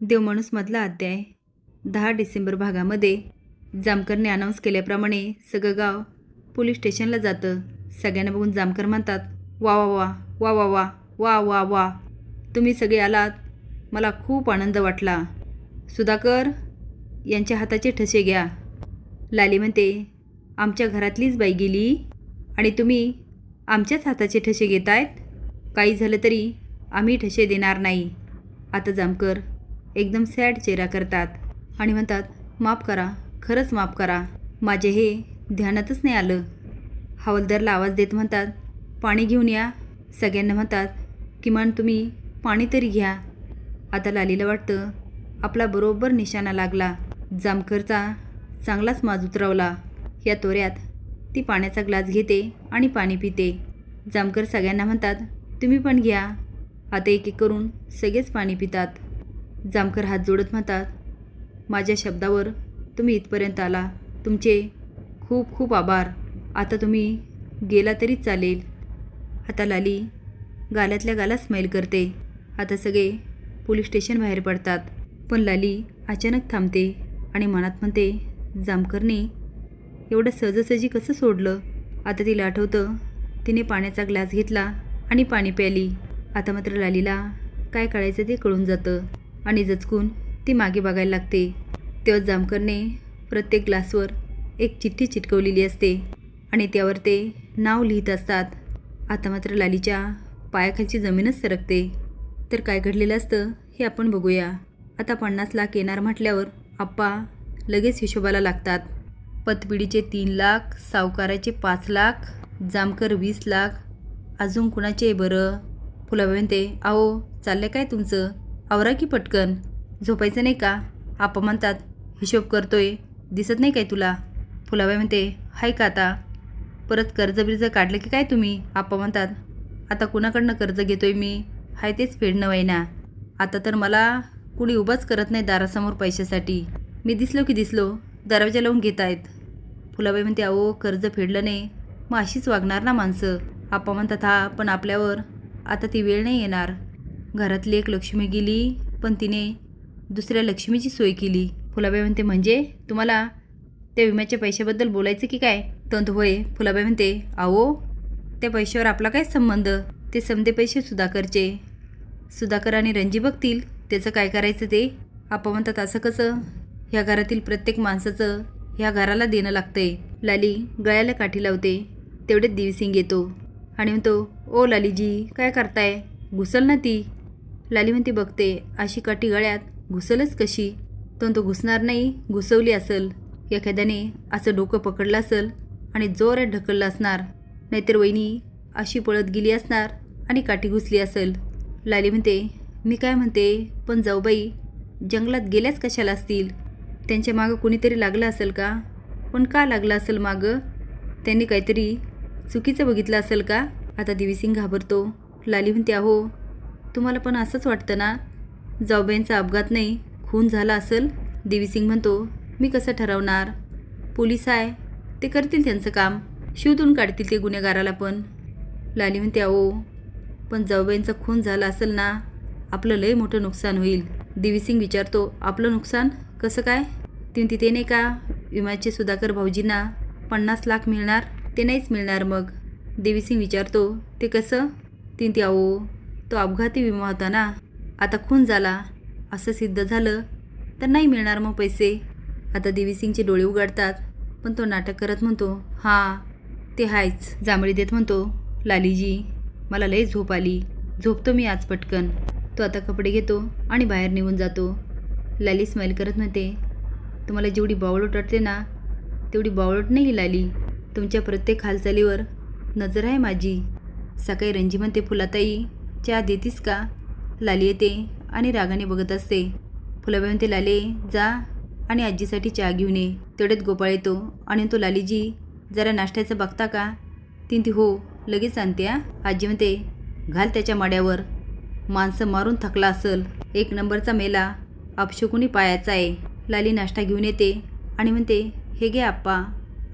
देवमाणूसमधला अध्याय. दहा डिसेंबर भागामध्ये जामकरने अनाऊन्स केल्याप्रमाणे सगळं गाव पोलीस स्टेशनला जातं. सगळ्यांना बघून जामकर म्हणतात वा वा वा वा वा वा वा वा वा. तुम्ही सगळे आलात मला खूप आनंद वाटला. सुधाकर यांच्या हाताचे ठसे घ्या. लाली म्हणते आमच्या घरातलीच बाई गेली? आणि तुम्ही आमच्याच हाताचे ठसे घेत आहेत काही झालं तरी आम्ही ठसे देणार नाही. आता जामकर एकदम सॅड चेहरा करतात. आणि म्हणतात माफ करा खरंच माफ करा. माझे हे ध्यानातच नाही आलं. हवालदारला आवाज देत म्हणतात पाणी घेऊन या. सगळ्यांना म्हणतात किमान तुम्ही पाणी तरी घ्या. आता लालीला वाटतं आपला बरोबर निशाणा लागला. जामकरचा चांगलाच माज उतरवला. या तोऱ्यात ती पाण्याचा ग्लास घेते आणि पाणी पिते. जामकर सगळ्यांना म्हणतात तुम्ही पण घ्या. आता एक एक करून सगळेच पाणी पितात. जामकर हात जोडत म्हणतात माझ्या शब्दावर तुम्ही इथपर्यंत आला. तुमचे खूप खूप आभार. आता तुम्ही गेला तरी चालेल. आता लाली गालातल्या गाला स्माईल करते. आता सगळे पोलीस स्टेशन बाहेर पडतात. पण लाली अचानक थांबते आणि मनात म्हणते जामकरने एवढं सहजासहजी कसं सोडलं? आता तिला आठवतं तिने पाण्याचा ग्लास घेतला आणि पाणी प्याली आता मात्र लालीला काय कळायचं ते कळून जातं. आणि जचकून ती मागे बघायला लागते. तेव्हा जामकरने प्रत्येक ग्लासवर एक चिठ्ठी चिटकवलेली असते आणि त्यावर ते नाव लिहित असतात. आता मात्र लालीच्या पायाखालची जमीनच सरकते. तर काय घडलेलं असतं हे आपण बघूया. आता पन्नास लाख येणार म्हटल्यावर आप्पा लगेच हिशोबाला लागतात. पतपिढीचे तीन लाख सावकाराचे पाच लाख जामकर वीस लाख. अजून कुणाचे बरं? फुलाबेन ते आहो चाललं काय तुमचं? आवरा की पटकन. झोपायचं नाही का? आपा म्हणतात हिशोब करतोय. दिसत नाही काय तुला? फुलाबाई म्हणते हाय का आता? परत कर्ज बिर्ज काढलं की काय तुम्ही? आपा म्हणतात आता कुणाकडनं कर्ज घेतोय मी? हाय तेच फेडणं वाईना आता तर मला कुणी उभाच करत नाही दारासमोर पैशासाठी. मी दिसलो की दिसलो. दरवाजा लावून घेत आहेत फुलाबाई म्हणते अहो कर्ज फेडलं नाही. मग अशीच वागणार ना माणसं. आप्पा म्हणतात हा पण आपल्यावर आता ती वेळ नाही येणार. घरातली एक लक्ष्मी गेली पण तिने दुसऱ्या लक्ष्मीची सोय केली. फुलाबाई म्हणते म्हणजे? तुम्हाला त्या विम्याच्या पैशाबद्दल बोलायचं की काय? तंत होय फुलाबाई म्हणते अहो त्या पैशावर आपला काय संबंध? ते समदे पैसे सुधाकरचे. सुधाकर आणि रणजी बघतील त्याचं काय करायचं ते? आपा म्हणतात असं कसं? ह्या घरातील प्रत्येक माणसाचं ह्या घराला देणं लागतंय. लाली गळ्याला काठी लावते तेवढेच दिवसिंग येतो. आणि म्हणतो ओ लालीजी काय करताय? घुसल ना ती. लाली म्हणते बघते अशी काठी गळ्यात घुसलच कशी? तो तो घुसणार नाही घुसवली असेल. एखाद्याने असं डोकं पकडलं असेल आणि जोरात ढकललं असणार. नाहीतर वहिनी अशी पळत गेली असणार आणि काठी घुसली असेल. लाली म्हणते मी काय म्हणते? पण जाऊबाई जंगलात गेल्याच कशाला असतील? त्यांच्या मागं कुणीतरी लागलं असेल का? पण का लागलं असेल मागं? त्यांनी काहीतरी चुकीचं बघितलं असेल का? आता दिवीसिंग घाबरतो. लाली म्हणते अहो तुम्हाला पण असंच वाटतं ना? जाऊबाईंचा अपघात नाही खून झाला असेल? देवीसिंग म्हणतो मी कसं ठरवणार? पोलीस आहे ते करतील त्यांचं काम. शिवतून काढतील ते गुन्हेगाराला पण. लाली म्हणते अहो पण जाऊबाईंचा खून झाला असेल ना आपलं लय मोठं नुकसान होईल. देवीसिंग विचारतो आपलं नुकसान? कसं काय? ती तिथे नाही का? विम्याचे सुधाकर भाऊजींना पन्नास लाख मिळणार ते नाहीच मिळणार मग. देवीसिंग विचारतो ते कसं? तीन ती अहो तो अपघाती विमा होता ना? आता खून झाला. असं सिद्ध झालं तर नाही मिळणार मग पैसे. आता देवीसिंगचे डोळे उघडतात पण तो नाटक करत म्हणतो हां ते हायच जांभळी देत म्हणतो लालीजी मला लय झोप आली. झोपतो मी आज पटकन. तो आता कपडे घेतो आणि बाहेर निघून जातो. लाली स्माईल करत म्हणते तुम्हाला जेवढी बावळट वाटते ना तेवढी बावळट नाही ही लाली. तुमच्या प्रत्येक हालचालीवर नजर आहे माझी सकाळी रणजी म्हणते फुलाताई चहा देतीस का? लाली येते आणि रागाने बघत असते. फुलाबाई म्हणते लाले जा आणि आजीसाठी चहा घेऊन ये. तेवढ्यात गोपाळ येतो आणि तो लालीजी जरा नाश्त्याचं बघता का? तीन ती हो. लगेच आणते आ आजी म्हणते घाल त्याच्या माड्यावर. माणसं मारून थकला असल. एक नंबरचा मेला. अपशकुनी पायाचा आहे. लाली नाश्ता घेऊन येते आणि म्हणते हे घे आप्पा.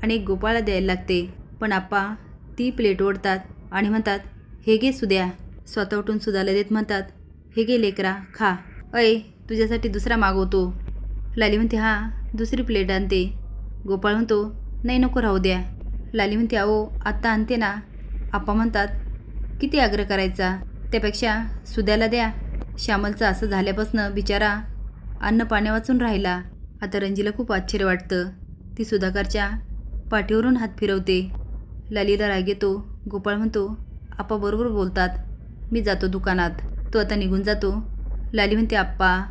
आणि एक गोपाळा द्यायला लागते. पण आप्पा ती प्लेट ओढतात आणि म्हणतात हे घे सुद्या. स्वतः उठून सुदाला देत म्हणतात हे गे लेकरा खा. अय तुझ्यासाठी दुसरा मागवतो. लाली म्हणते हां दुसरी प्लेट आणते. गोपाळ म्हणतो नाही नको राहू द्या. लाली म्हणते अहो आत्ता आणते ना. आप्पा म्हणतात किती आग्रह करायचा? त्यापेक्षा सुद्याला द्या. श्यामलचं असं झाल्यापासनं बिचारा अन्न पाण्या वाचून राहिला. आता रंजीला खूप आश्चर्य वाटतं. ती सुधाकरच्या पाठीवरून हात फिरवते. लालीला राग येतो. गोपाळ म्हणतो आप्पा बरोबर बोलतात. मी जातो दुकानात. तो आता निघून जातो. लाली म्हणते आप्पा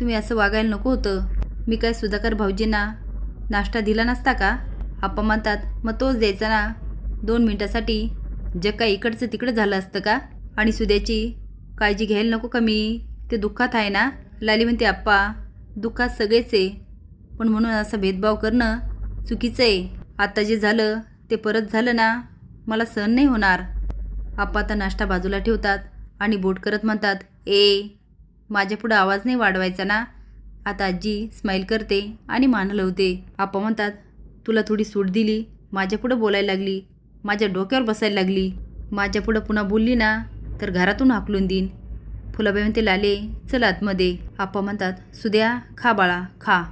तुम्ही असं वागायला नको होतं. मी काय सुधाकर भाऊजींना नाश्ता दिला नसता का? आप्पा म्हणतात मग तोच द्यायचा ना. दोन मिनटासाठी जग काय इकडचं तिकडं झालं असतं का? आणि सुद्याची काळजी घ्यायला नको का मी? ते दुःखात आहे ना? लाली म्हणते आप्पा दुःखात सगळेच आहे. पण म्हणून असा भेदभाव करणं चुकीचं आहे. आता जे झालं ते परत झालं ना. मला सहन नाही होणार. आप्पा नाश्ता बाजूला ठेवतात आणि बोट करत म्हणतात ए माझ्यापुढं आवाज नाही वाढवायचा ना? आता आजी स्माईल करते आणि मान हलवते. आप्पा म्हणतात तुला थोडी सूट दिली माझ्यापुढं बोलायला लागली माझ्या डोक्यावर बसायला लागली माझ्यापुढं पुन्हा बोलली ना तर घरातून हाकलून देईन. फुलाबाई म्हणते लाले चल आतमध्ये. आप्पा म्हणतात सुद्या खा बाळा खा.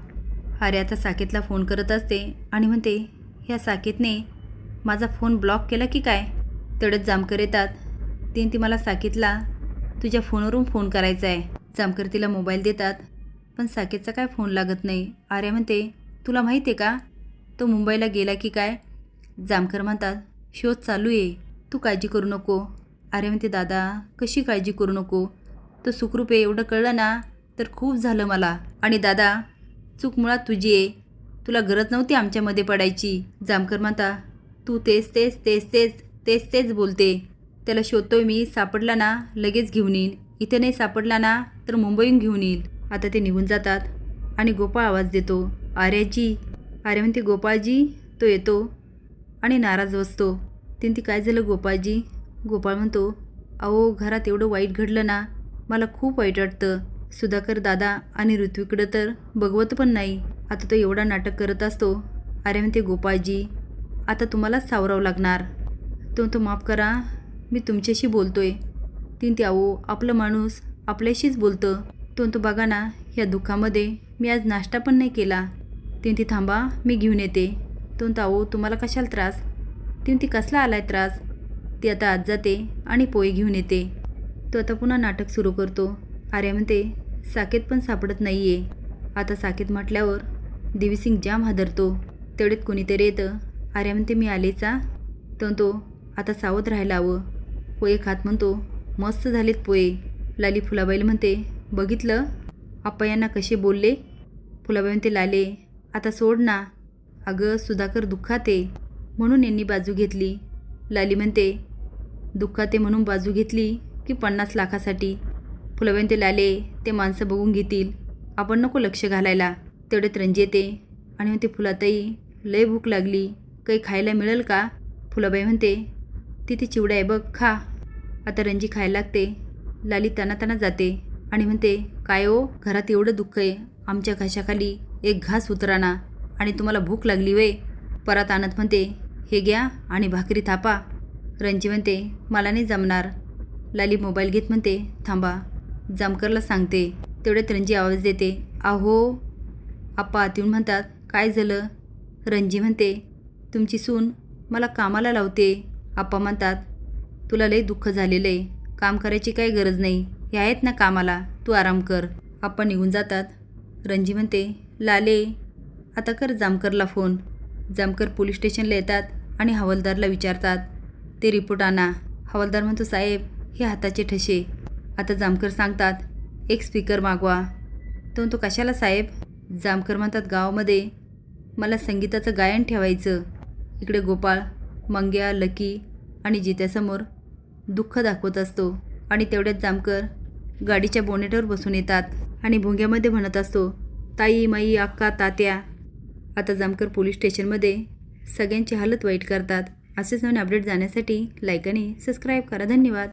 अरे आता साकेतला फोन करत असते आणि म्हणते ह्या साकेतने माझा फोन ब्लॉक केला की काय? तेवढंच जामकर येतात. तीन ती मला साकीतला तुझ्या फोनवरून फोन करायचा आहे जामकर तिला मोबाईल देतात. पण साकेतचा काय फोन लागत नाही? आर्या म्हणते तुला माहिती आहे का? तो मुंबईला गेला की काय? जामकर म्हणतात शोध चालू आहे तू काळजी करू नको. अरे म्हणते दादा कशी काळजी करू नको? तो सुखरूप आहे एवढं कळलं ना तर खूप झालं मला. आणि दादा चूक मुळात तुझी आहे. तुला गरज नव्हती आमच्यामध्ये पडायची. जामकर म्हणता तू तेच तेच तेच तेच. तेच तेच बोलते. त्याला शोधतोय मी सापडला ना लगेच घेऊन येईन. इथे नाही सापडला ना तर मुंबईहून घेऊन येईल. आता ते निघून जातात आणि गोपाळ आवाज देतो. आर्याजी. आर्या म्हणते गोपाळजी तो येतो आणि नाराज बसतो. तीन ती काय झालं गोपाळजी? गोपाळ म्हणतो अहो घरात एवढं वाईट घडलं ना मला खूप वाईट वाटतं. सुधाकर दादा आणि ऋत्विकडं तर बघवत पण नाही. आता तो एवढा नाटक करत असतो. अरे म्हणते गोपाळजी आता तुम्हालाच सावरावं लागणार. तो तो माफ करा मी तुमच्याशी बोलतो आहे तीन त्याओ आपलं माणूस आपल्याशीच बोलतं. तो तो बघा ना ह्या दुःखामध्ये मी आज नाश्ता पण नाही केला. तीन ती थांबा मी घेऊन येते. तो तो अहो तुम्हाला कशाला त्रास? तीन ती कसला आलाय त्रास? ती आता आज जाते आणि पोहे घेऊन येते. तो आता पुन्हा नाटक सुरू करतो. आर्या म्हणते साकेत पण सापडत नाही आहे आता साकेत म्हटल्यावर देवीसिंग जाम हादरतो. तेवढेत कोणीतरी येतं. आर्या म्हणते मी आलेचा तर तो आता सावध राहायला हवं. पोहे खात म्हणतो मस्त झालेत पोहे. लाली फुलाबाईला म्हणते बघितलं? आप्पायांना कसे बोलले? फुलाबाई म्हणते लाले आता सोड ना. अगं सुधाकर दुःखात आहे म्हणून यांनी बाजू घेतली. लाली म्हणते दुःखात आहे म्हणून बाजू घेतली की पन्नास लाखासाठी? फुलाबाई ते लाले ते माणसं बघून घेतील. आपण नको लक्ष घालायला. तेवढ्यात रंजी येते. आणि म्हणते फुलाताई लय भूक लागली. काही खायला मिळेल का? फुलाबाई म्हणते तिथे चिवडा आहे बघ खा. आता रंजी खायला लागते. लाली तना तना जाते आणि म्हणते काय ओ घरात एवढं दुःख आहे. आमच्या घशाखाली एक घास उतराना आणि तुम्हाला भूक लागली वे परत आणत म्हणते हे घ्या आणि भाकरी थापा. रंजी म्हणते मला नाही जमणार. लाली मोबाईल घेत म्हणते थांबा जामकरला सांगते. तेवढ्यात रंजी आवाज देते आहो आप्पा आतून म्हणतात काय झालं? रंजी म्हणते तुमची सून मला कामाला लावते. आप्पा म्हणतात तुला लई दुःख झालेलं आहे काम करायची काही गरज नाही. हे आहेत ना कामाला. तू आराम कर. आप्पा निघून जातात. रणजी म्हणते लाले आता कर जामकरला फोन. जामकर पोलीस स्टेशनला येतात आणि हवालदारला विचारतात ते रिपोर्ट आणा. हवालदार म्हणतो साहेब हे हाताचे ठसे. आता जामकर सांगतात एक स्पीकर मागवा. तो तो कशाला साहेब? जामकर म्हणतात गावामध्ये मला संगीताचं गायन ठेवायचं. इकडे गोपाळ मंग्या लकी आणि जित्यासमोर दुःख दाखवत असतो. आणि तेवढ्यात जामकर गाडीच्या बोनेटवर बसून येतात आणि भोंग्यामध्ये म्हणत असतो ताई माई अक्का तात्या. आता जामकर पोलीस स्टेशनमध्ये सगळ्यांची हालत वाईट करतात. असेच नवीन अपडेट जाण्यासाठी लाईक आणि सबस्क्राईब करा. धन्यवाद.